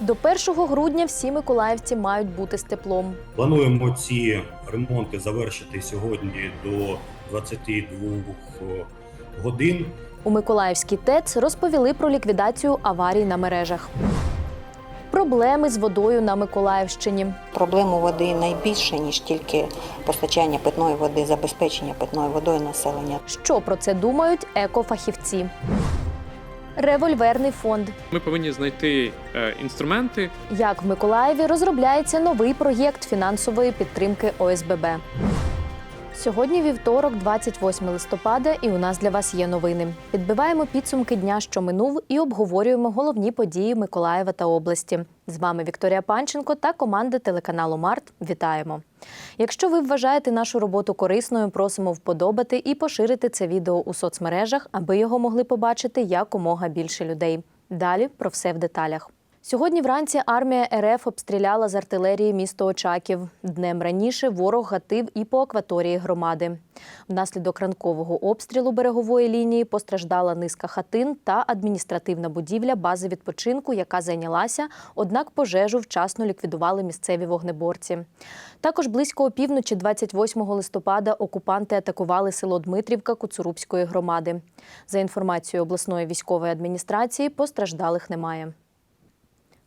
До 1 грудня всі миколаївці мають бути з теплом. Плануємо ці ремонти завершити сьогодні до 22 годин. У Миколаївській ТЕЦ розповіли про ліквідацію аварій на мережах. Проблеми з водою на Миколаївщині. Проблем у води найбільше, ніж тільки постачання питної води, забезпечення питною водою населення. Що про це думають екофахівці? Револьверний фонд. Ми повинні знайти е, інструменти, Як в Миколаєві розробляється новий проєкт фінансової підтримки ОСББ. Сьогодні вівторок, 28 листопада, і у нас для вас є новини. Підбиваємо підсумки дня, що минув, і обговорюємо головні події Миколаєва та області. З вами Вікторія Панченко та команда телеканалу Март. Вітаємо! Якщо ви вважаєте нашу роботу корисною, просимо вподобати і поширити це відео у соцмережах, аби його могли побачити якомога більше людей. Далі про все в деталях. Сьогодні вранці армія РФ обстріляла з артилерії місто Очаків. Днем раніше ворог гатив і по акваторії громади. Внаслідок ранкового обстрілу берегової лінії постраждала низка хатин та адміністративна будівля бази відпочинку, яка зайнялася, однак пожежу вчасно ліквідували місцеві вогнеборці. Також близько опівночі 28 листопада окупанти атакували село Дмитрівка Куцурубської громади. За інформацією обласної військової адміністрації, постраждалих немає.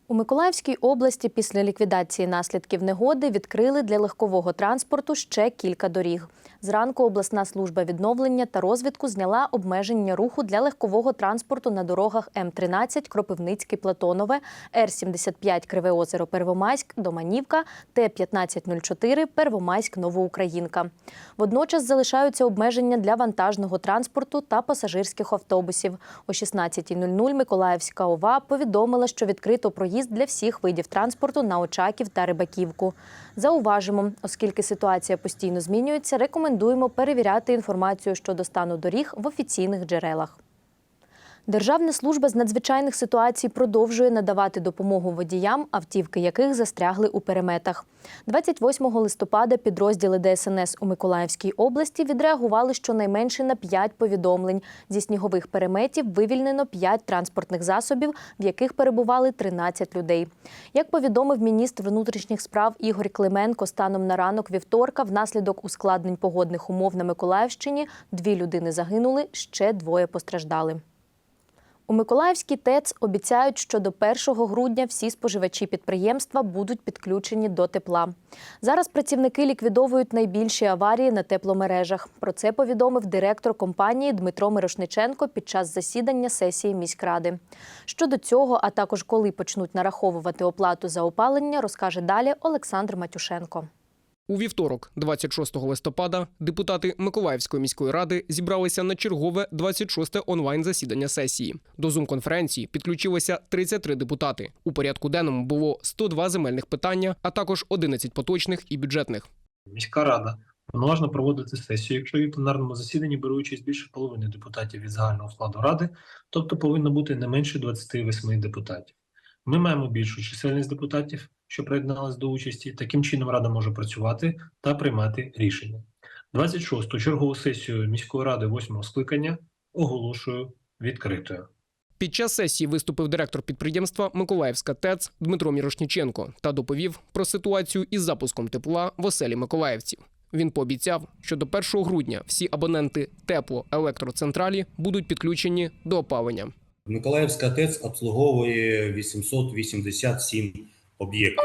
У Миколаївській області після ліквідації наслідків негоди відкрили для легкового транспорту ще кілька доріг. Зранку обласна служба відновлення та розвідку зняла обмеження руху для легкового транспорту на дорогах М13 Кропивницький Платонове, Р-75 Криве озеро Первомайськ Доманівка, Т-1504 Первомайськ Новоукраїнка. Водночас залишаються обмеження для вантажного транспорту та пасажирських автобусів. О 16.00 Миколаївська ОВА повідомила, що відкрито проїзд для всіх видів транспорту на Очаків та Рибаківку. Зауважимо, оскільки ситуація постійно змінюється, рекомендуємо перевіряти інформацію щодо стану доріг в офіційних джерелах. Державна служба з надзвичайних ситуацій продовжує надавати допомогу водіям, автівки яких застрягли у переметах. 28 листопада підрозділи ДСНС у Миколаївській області відреагували щонайменше на 5 повідомлень. Зі снігових переметів вивільнено 5 транспортних засобів, в яких перебували 13 людей. Як повідомив міністр внутрішніх справ Ігор Клименко, станом на ранок вівторка, внаслідок ускладнень погодних умов на Миколаївщині дві людини загинули, ще двоє постраждали. У Миколаївській ТЕЦ обіцяють, що до 1 грудня всі споживачі підприємства будуть підключені до тепла. Зараз працівники ліквідовують найбільші аварії на тепломережах. Про це повідомив директор компанії Дмитро Мирошниченко під час засідання сесії міськради. Щодо цього, а також коли почнуть нараховувати оплату за опалення, розкаже далі Олександр Матюшенко. У вівторок, 26 листопада, депутати Миколаївської міської ради зібралися на чергове 26-те онлайн-засідання сесії. До зум-конференції підключилися 33 депутати. У порядку денному було 102 земельних питання, а також 11 поточних і бюджетних. Міська рада повноважно проводити сесію, якщо її пленарному засіданні бере участь більше половини депутатів від загального складу ради, тобто повинно бути не менше 28 депутатів. Ми маємо більшу чисельність депутатів, що приєдналися до участі. Таким чином рада може працювати та приймати рішення. 26-ту чергову сесію міської ради 8-го скликання оголошую відкритою. Під час сесії виступив директор підприємства Миколаївська ТЕЦ Дмитро Мірошніченко та доповів про ситуацію із запуском тепла в оселі миколаївців. Він пообіцяв, що до 1 грудня всі абоненти теплоелектроцентралі будуть підключені до опалення. Миколаївська ТЕЦ обслуговує 887 об'єктів.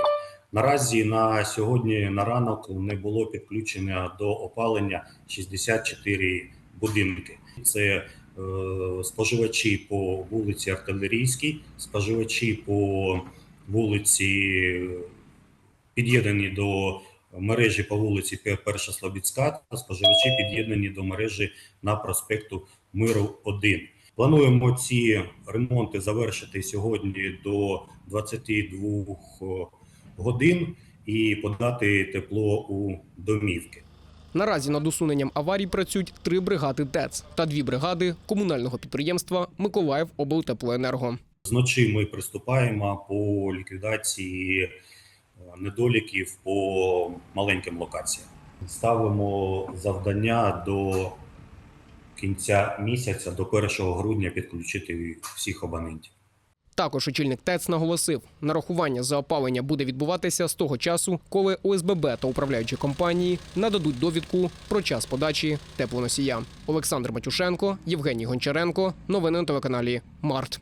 Наразі на сьогодні на ранок не було підключено до опалення 64 будинки. Це е, споживачі по вулиці Артилерійській, споживачі по вулиці під'єднані до мережі по вулиці Пе- Перша Слобідська та споживачі під'єднані до мережі на проспекту Миру 1. Плануємо ці ремонти завершити сьогодні до 22 годин і подати тепло у домівки. Наразі над усуненням аварій працюють три бригади ТЕЦ та дві бригади комунального підприємства Миколаїв облтеплоенерго. Зночі ми приступаємо по ліквідації е, недоліків по маленьким локаціям. Ставимо завдання до кінця місяця, до 1 грудня підключити всіх абонентів. Також очільник ТЕЦ наголосив, нарахування за опалення буде відбуватися з того часу, коли ОСББ та управляючі компанії нададуть довідку про час подачі теплоносія. Олександр Матюшенко, Євгеній Гончаренко. Новини на телеканалі Март.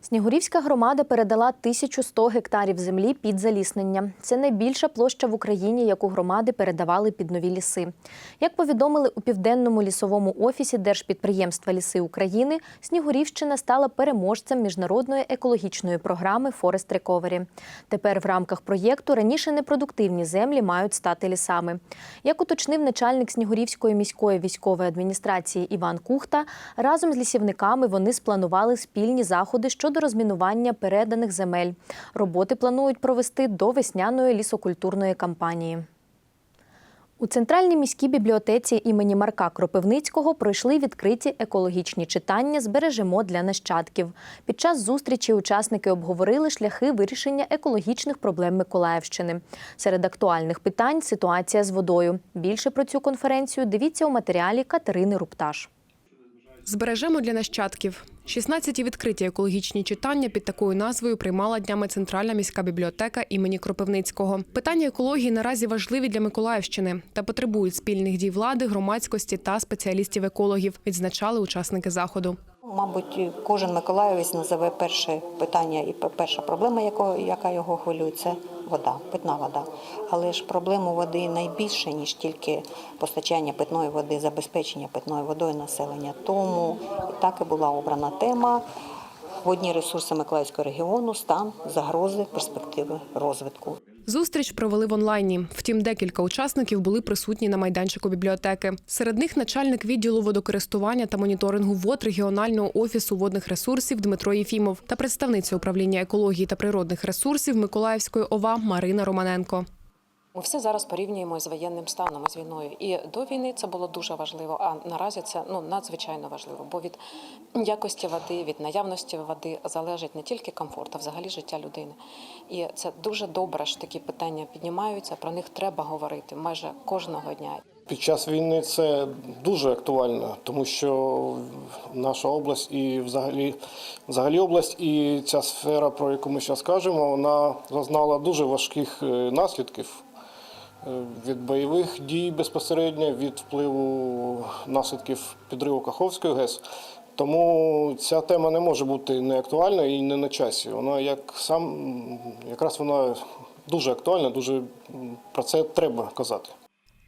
Снігурівська громада передала 1100 гектарів землі під заліснення. Це найбільша площа в Україні, яку громади передавали під нові ліси. Як повідомили у південному лісовому офісі Держпідприємства Ліси України, Снігурівщина стала переможцем міжнародної екологічної програми Forest Recovery. Тепер в рамках проєкту раніше непродуктивні землі мають стати лісами. Як уточнив начальник Снігурівської міської військової адміністрації Іван Кухта, разом з лісівниками вони спланували спільні заходи щодо розмінування переданих земель. Роботи планують провести до весняної лісокультурної кампанії. У центральній міській бібліотеці імені Марка Кропивницького пройшли відкриті екологічні читання Збережемо для нащадків. Під час зустрічі учасники обговорили шляхи вирішення екологічних проблем Миколаївщини. Серед актуальних питань ситуація з водою. Більше про цю конференцію дивіться у матеріалі Катерини Рупташ. Збережемо для нащадків. 16 відкриті екологічні читання під такою назвою приймала днями Центральна міська бібліотека імені Кропивницького. Питання екології наразі важливі для Миколаївщини та потребують спільних дій влади, громадськості та спеціалістів-екологів, відзначали учасники заходу. Мабуть, кожен миколаївець назове перше питання і перша проблема, яка його хвилює, це вода, питна вода. Але ж проблему води найбільше, ніж тільки постачання питної води, забезпечення питною водою населення. Тому так і була обрана тема водні ресурси Миколаївського регіону, стан, загрози, перспективи розвитку. Зустріч провели в онлайні. Втім, декілька учасників були присутні на майданчику бібліотеки. Серед них начальник відділу водокористування та моніторингу вод регіонального офісу водних ресурсів Дмитро Єфімов та представниця управління екології та природних ресурсів Миколаївської ОВА Марина Романенко. Ми все зараз порівнюємо з воєнним станом з війною. І до війни це було дуже важливо. А наразі це ну надзвичайно важливо. Бо від якості води, від наявності води залежить не тільки комфорт, а взагалі життя людини. І це дуже добре, що такі питання піднімаються. Про них треба говорити майже кожного дня. Під час війни це дуже актуально, тому що наша область і взагалі, взагалі область і ця сфера, про яку ми зараз кажемо, вона зазнала дуже важких е, наслідків від бойових дій безпосередньо, від впливу наслідків підриву Каховської ГЕС. Тому ця тема не може бути не актуальною і не на часі. Вона як сам якраз вона дуже актуальна, дуже про це треба казати.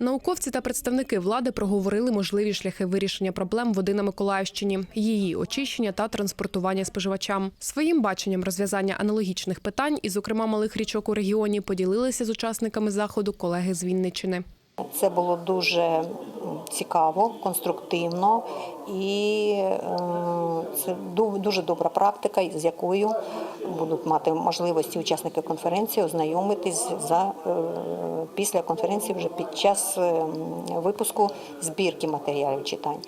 Науковці та представники влади проговорили можливі шляхи вирішення проблем води на Миколаївщині, її очищення та транспортування споживачам. Своїм баченням розв'язання аналогічних питань, і, зокрема, малих річок у регіоні, поділилися з учасниками заходу колеги з Вінниччини. Це було дуже цікаво, конструктивно і це дуже добра практика, з якою будуть мати можливості учасники конференції ознайомитись за е, після конференції, вже під час е, випуску збірки матеріалів читань.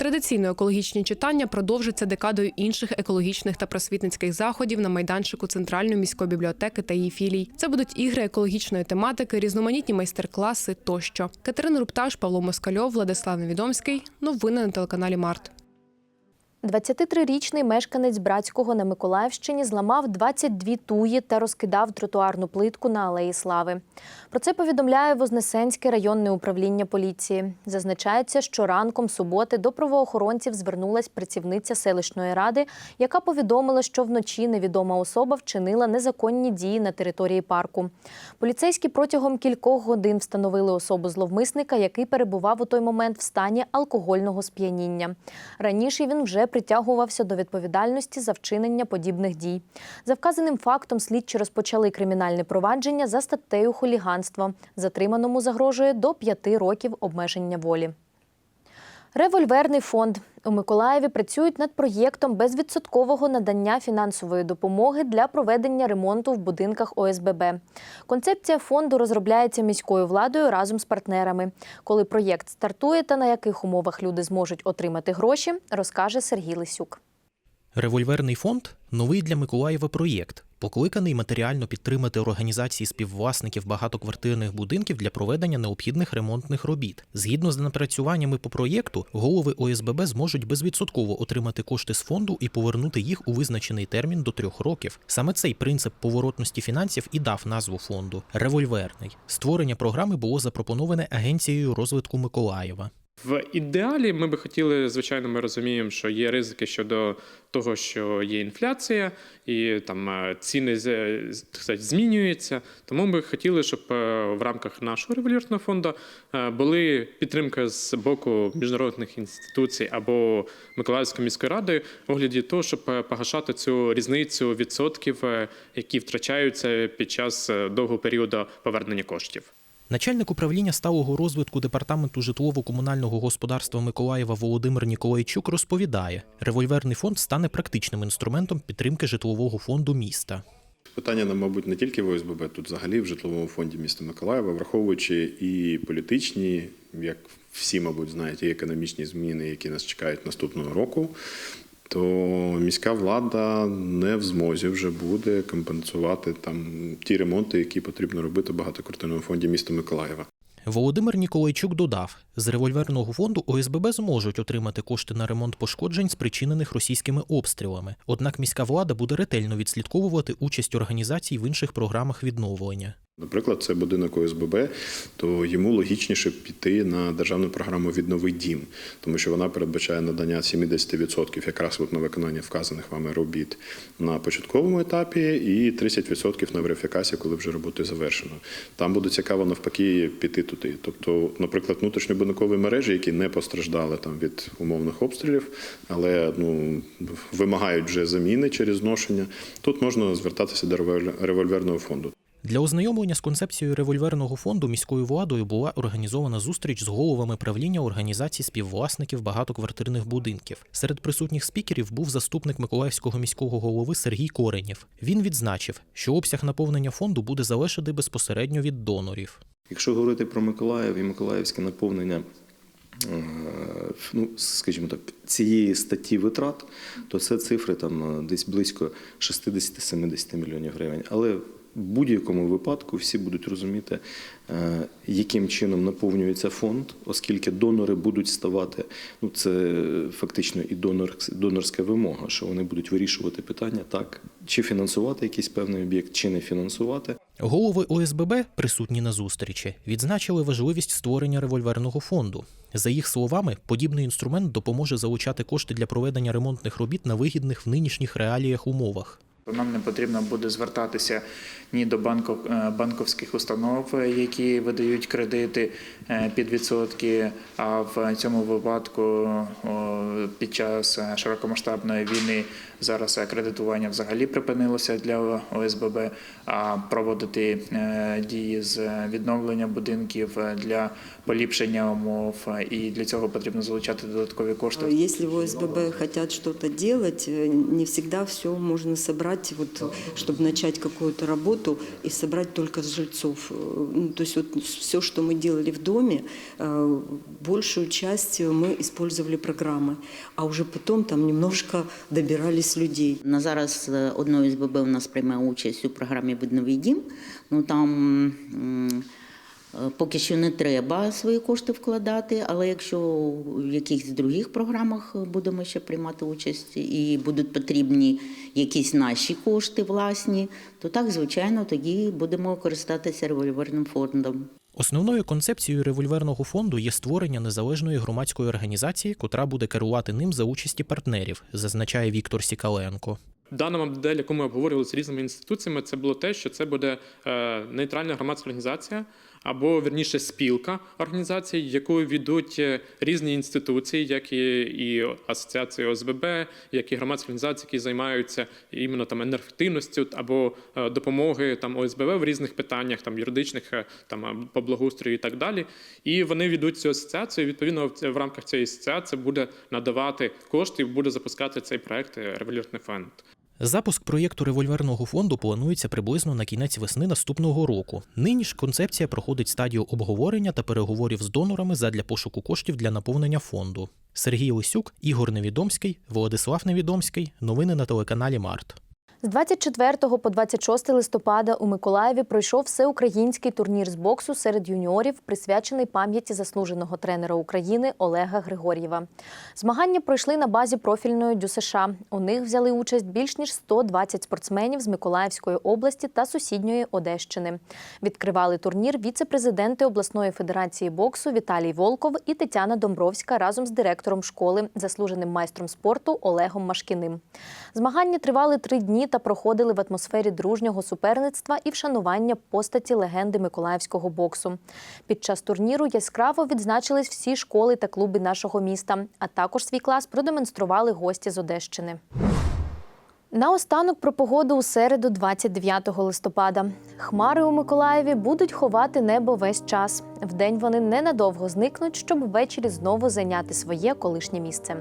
Традиційно екологічні читання продовжаться декадою інших екологічних та просвітницьких заходів на майданчику Центральної міської бібліотеки та її філій. Це будуть ігри екологічної тематики, різноманітні майстер-класи тощо. Катерина Рупташ, Павло Москальов, Владислав Невідомський. Новини на телеканалі Март. 23-річний мешканець Братського на Миколаївщині зламав 22 туї та розкидав тротуарну плитку на Алеї Слави. Про це повідомляє Вознесенське районне управління поліції. Зазначається, що ранком суботи до правоохоронців звернулась працівниця селищної ради, яка повідомила, що вночі невідома особа вчинила незаконні дії на території парку. Поліцейські протягом кількох годин встановили особу зловмисника, який перебував у той момент в стані алкогольного сп'яніння. Раніше він вже притягувався до відповідальності за вчинення подібних дій. За вказаним фактом слідчі розпочали кримінальне провадження за статтею хуліганства. Затриманому загрожує до п'яти років обмеження волі. Револьверний фонд у Миколаєві працюють над проєктом безвідсоткового надання фінансової допомоги для проведення ремонту в будинках ОСББ. Концепція фонду розробляється міською владою разом з партнерами. Коли проєкт стартує та на яких умовах люди зможуть отримати гроші, розкаже Сергій Лисюк. Револьверний фонд новий для Миколаєва проєкт, покликаний матеріально підтримати організації співвласників багатоквартирних будинків для проведення необхідних ремонтних робіт. Згідно з напрацюваннями по проєкту, голови ОСББ зможуть безвідсотково отримати кошти з фонду і повернути їх у визначений термін до трьох років. Саме цей принцип поворотності фінансів і дав назву фонду револьверний. Створення програми було запропоноване Агенцією розвитку Миколаєва. В ідеалі ми би хотіли, звичайно, ми розуміємо, що є ризики щодо того, що є інфляція, і там е, ціни сказати, змінюються. Тому ми хотіли, щоб е, в рамках нашого революційного фонду е, були підтримка з боку міжнародних інституцій або Миколаївської міської ради в огляді того, щоб погашати цю різницю відсотків, які втрачаються під час довгого періоду повернення коштів. Начальник управління сталого розвитку департаменту житлово-комунального господарства Миколаєва Володимир Ніколайчук розповідає, револьверний фонд стане практичним інструментом підтримки житлового фонду міста. Питання, на, мабуть, не тільки в ОСББ, тут взагалі в житловому фонді міста Миколаєва, враховуючи і політичні, як всі, мабуть, знають, і економічні зміни, які нас чекають наступного року, то міська влада не в змозі вже буде компенсувати там ті ремонти, які потрібно робити в багатоквартирному фонді міста Миколаєва. Володимир Ніколайчук додав, з револьверного фонду ОСББ зможуть отримати кошти на ремонт пошкоджень, спричинених російськими обстрілами. Однак міська влада буде ретельно відслідковувати участь організацій в інших програмах відновлення. Наприклад, це будинок ОСББ, то йому логічніше піти на державну програму Віднови дім, тому що вона передбачає надання 70% якраз от на виконання вказаних вами робіт на початковому етапі, і 30% на верифікації, коли вже роботи завершено. Там буде цікаво навпаки піти туди. Тобто, наприклад, внутрішньобудинкові мережі, які не постраждали там від умовних обстрілів, але ну вимагають вже заміни через зношення. Тут можна звертатися до револьвер- револьверного фонду. Для ознайомлення з концепцією револьверного фонду міською владою була організована зустріч з головами правління організацій співвласників багатоквартирних будинків. Серед присутніх спікерів був заступник Миколаївського міського голови Сергій Коренєв. Він відзначив, що обсяг наповнення фонду буде залежати безпосередньо від донорів. Якщо говорити про Миколаїв і миколаївське наповнення, е, ну, скажімо так, цієї статті витрат, то це цифри там е, десь близько 60-70 мільйонів гривень. Але будь-якому випадку всі будуть розуміти, е, яким чином наповнюється фонд, оскільки донори будуть ставати, ну це фактично і донор, донорська вимога, що вони будуть вирішувати питання так, чи фінансувати якийсь певний об'єкт, чи не фінансувати. Голови ОСББ, присутні на зустрічі, відзначили важливість створення револьверного фонду. За їх словами, подібний інструмент допоможе залучати кошти для проведення ремонтних робіт на вигідних в нинішніх реаліях умовах. Нам не потрібно буде звертатися ні до банков, е, банковських установ, які видають кредити е, під відсотки. А в цьому випадку під час е, широкомасштабної війни зараз кредитування взагалі припинилося для ОСББ. А проводити дії з відновлення будинків для поліпшення умов, і для цього потрібно залучати додаткові кошти. Если в ОСББ что-то делать, э, не всегда все можно собрать, вот, чтобы начать какую-то работу и собрать только с жильцов. Э, ну, то есть вот все, что мы делали в доме, э, большую часть мы использовали программы, а уже потом там немножко добирались людей. На зараз е, одне СББ у нас приймає участь у програмі «Видновий дім». Ну там м, е, поки що не треба свої кошти вкладати, але якщо в якихось других програмах будемо ще приймати участь і будуть потрібні якісь наші кошти власні, то так, звичайно, тоді будемо користатися револьверним фондом. Основною концепцією револьверного фонду є створення незалежної громадської організації, котра буде керувати ним за участі партнерів, зазначає Віктор Сікаленко. Дана модель, яку ми обговорювали з різними інституціями, це було те, що це буде е, нейтральна громадська організація, або верніше спілка організацій, яку ведуть е, різні інституції, як і, і асоціації ОСББ, як і громадські організації, які займаються іменно там енергетичністю або е, допомоги там ОСББ в різних питаннях, там юридичних, е, там по благоустрою і так далі. І вони ведуть цю асоціацію. Відповідно, в рамках цієї асоціації буде надавати кошти, буде запускати цей проект револютний фонд. Запуск проєкту револьверного фонду планується приблизно на кінець весни наступного року. Нині ж концепція проходить стадію обговорення та переговорів з донорами задля пошуку коштів для наповнення фонду. Сергій Лисюк, Ігор Невідомський, Владислав Невідомський. Новини на телеканалі Март. З 24 по 26 листопада у Миколаєві пройшов всеукраїнський турнір з боксу серед юніорів, присвячений пам'яті заслуженого тренера України Олега Григор'єва. Змагання пройшли на базі профільної ДЮСШ. У них взяли участь більш ніж 120 спортсменів з Миколаївської області та сусідньої Одещини. Відкривали турнір віце-президенти обласної федерації боксу Віталій Волков і Тетяна Домбровська разом з директором школи, заслуженим майстром спорту Олегом Машкіним. Змагання тривали три дні та проходили в атмосфері дружнього суперництва і вшанування постаті легенди миколаївського боксу. Під час турніру яскраво відзначились всі школи та клуби нашого міста, а також свій клас продемонстрували гості з Одещини. Наостанок про погоду у середу, 29 листопада. Хмари у Миколаєві будуть ховати небо весь час. Вдень вони ненадовго зникнуть, щоб ввечері знову зайняти своє колишнє місце.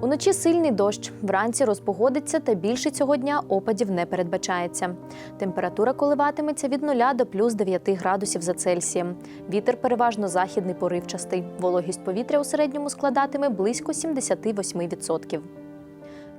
Уночі сильний дощ, вранці розпогодиться, та більше цього дня опадів не передбачається. Температура коливатиметься від 0 до плюс 9 градусів за Цельсієм. Вітер переважно західний поривчастий. Вологість повітря у середньому складатиме близько 78%.